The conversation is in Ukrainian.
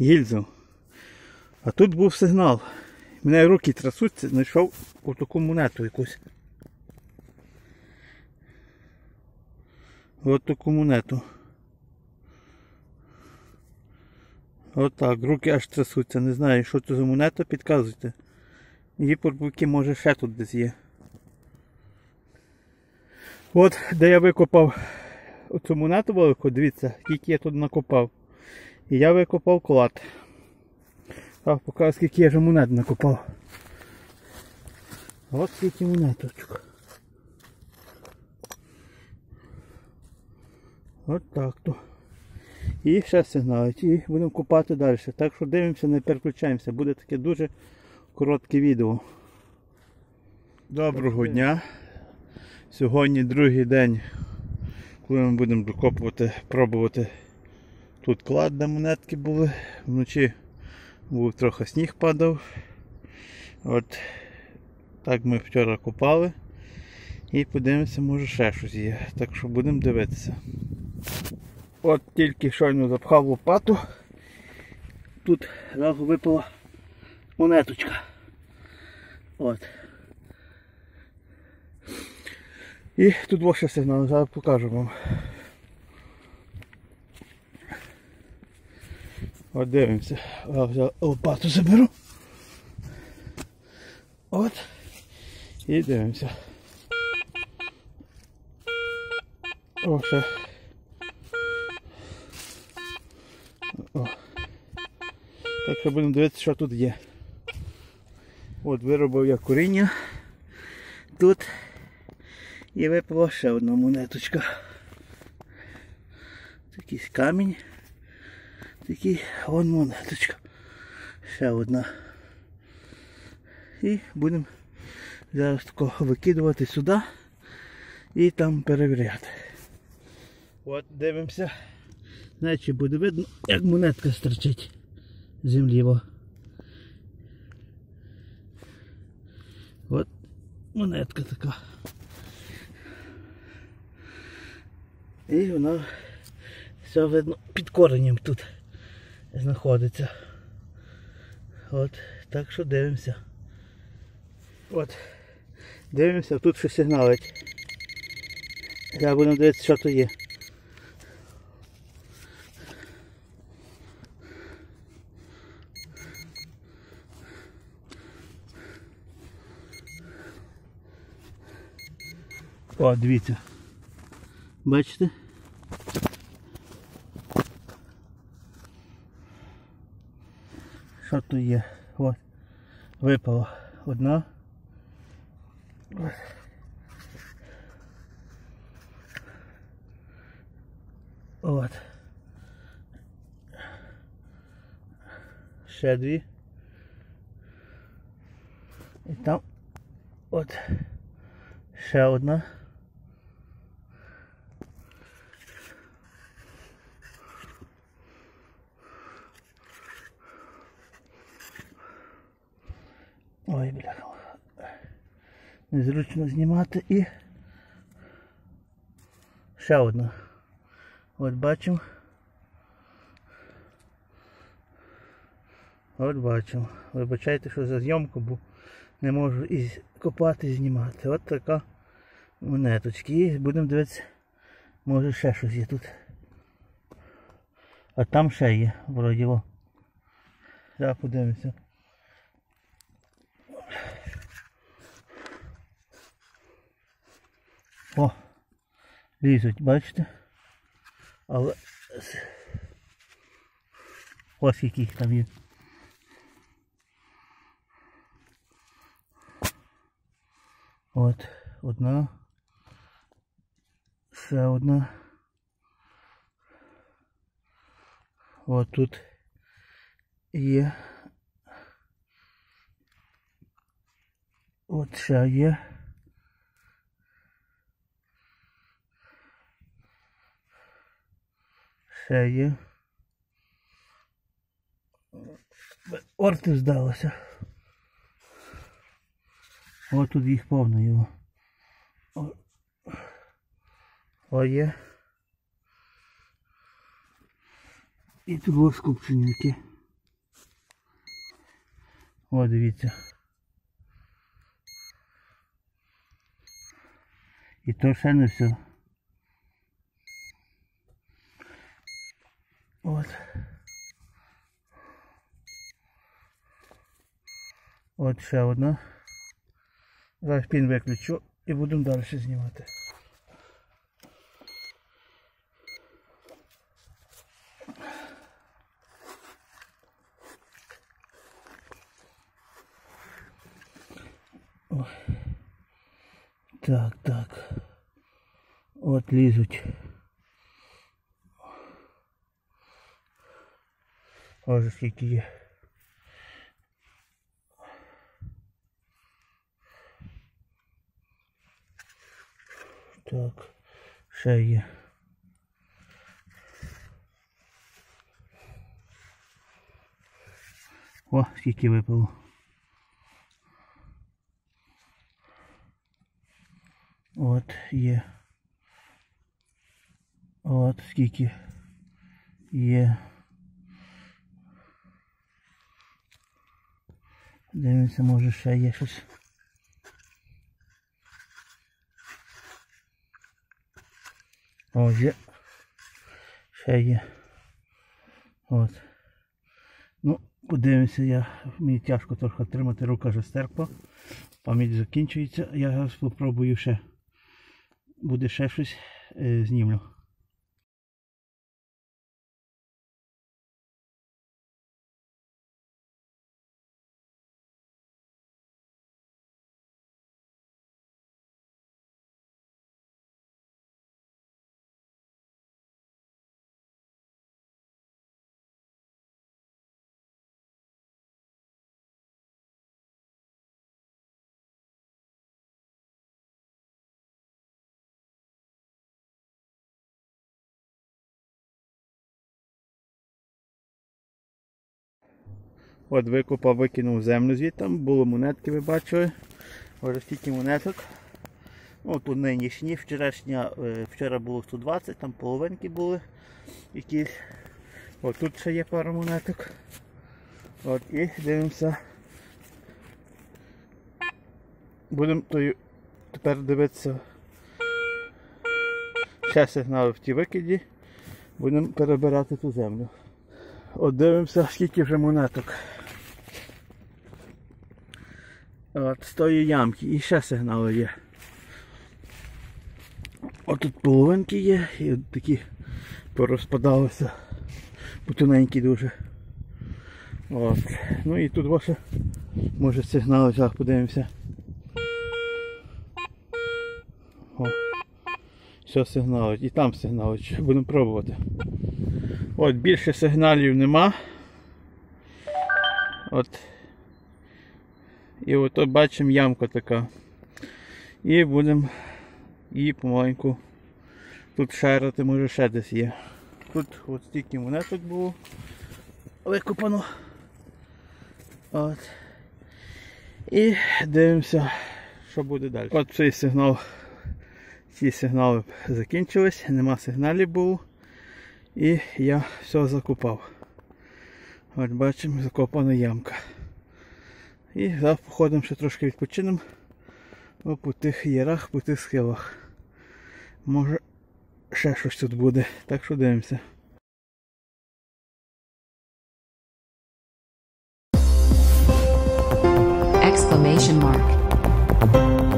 гільзу. А тут був сигнал. Мене руки трясуться, знайшов отаку монету якусь. От таку монету. От руки аж трясуться. Не знаю, що це за монета, підказуйте. Її порбуки може ще тут десь є. От де я викопав оцю монету велику, дивіться, скільки я тут накопав. І я викопав клад. Так, покажу, скільки я вже монет накопав. От скільки монеточок. От так то. І ще сигналить. І будемо копати далі. Так що дивимося, не переключаємося. Буде таке дуже коротке відео. Доброго дня. Сьогодні другий день, коли ми будемо докопувати, пробувати тут клад, де монетки були. Вночі був трохи сніг падав. От так ми вчора копали. І подивимося, може ще щось є. Так що будемо дивитися. От тільки щойно запхав лопату. Тут зразу випала монеточка. От. І тут ще сигнал, зараз покажу вам. От дивимося. Лопату заберу. От. І дивимося. О, ще. О. Так що будемо дивитися, що тут є. От виробив я коріння. Тут і випала ще одна монеточка. Такий камінь. Такий вон монеточка. Ще одна. І будемо зараз такого викидувати сюди і там перевіряти. От дивимося. Значить буде видно, як монетка стерчить з землі. От монетка така. І вона все видно під коренем тут знаходиться. От, так що дивимося. От. Дивимося, тут щось сигналить. Я буду дивитися, що то є. О, дивіться. Бачите? Що тут. Випала одна. Ось. От. Ще дві. І там от ще одна. Ой, бляха. Незручно знімати і ще одна. От бачимо. От бачимо. Вибачайте, що за зйомку, бо не можу і копати і знімати. От така монеточки. Будемо дивитися, може ще щось є тут. А там ще є, вроді во. Зараз подивимося. О, лізуть, бачите? Але ось скільки там є. От, одна. Ще одна. От тут є. От ще є. Ще є. Орти здалося. О, тут їх повно його. О, О є. І тут ось скупченюки. О, дивіться. І то ще не все. От ще одна. Зараз пін виключу і будемо далі знімати. Ой. Так, так. От лізуть. Ось скільки є. Так, ще є. О, скільки випало. От є. От скільки є. Дивимося, може ще є щось. О, є. Ще є. Ну, подивимося, я, мені тяжко трохи тримати, рука вже стерпла. Пам'ять закінчується. Я спробую ще. Буде ще щось е, знімлю. От викопав, викинув землю звідти, було монетки, ви бачили. Ось стільки монеток. Ну, тут нинішні, вчорашня, е, вчора було 120, там половинки були якісь. От тут ще є пара монеток. От і дивимося. Будемо тепер дивитися ще сигнали в ті викиді. Будемо перебирати ту землю. От дивимося, скільки вже монеток. От, з тої ямки і ще сигнали є. От тут половинки є і от такі порозпадалися. Потоненькі дуже. От. Ну і тут ваше може сигнали, зараз подивимося. О. Все сигналить. І там сигналить. Будемо пробувати. От більше сигналів нема. От. І от бачимо ямка така. І будемо її помаленьку тут шарити, може ще десь є. Тут от стільки монеток було викопано. От. І дивимося, що буде далі. От цей сигнал. Ці сигнали закінчились, нема сигналів було. І я все закопав. От бачимо, закопана ямка. І зараз походимо ще трошки відпочинемо по тих ярах, по тих схилах. Може ще щось тут буде. Так що дивимося. Exclamation mark.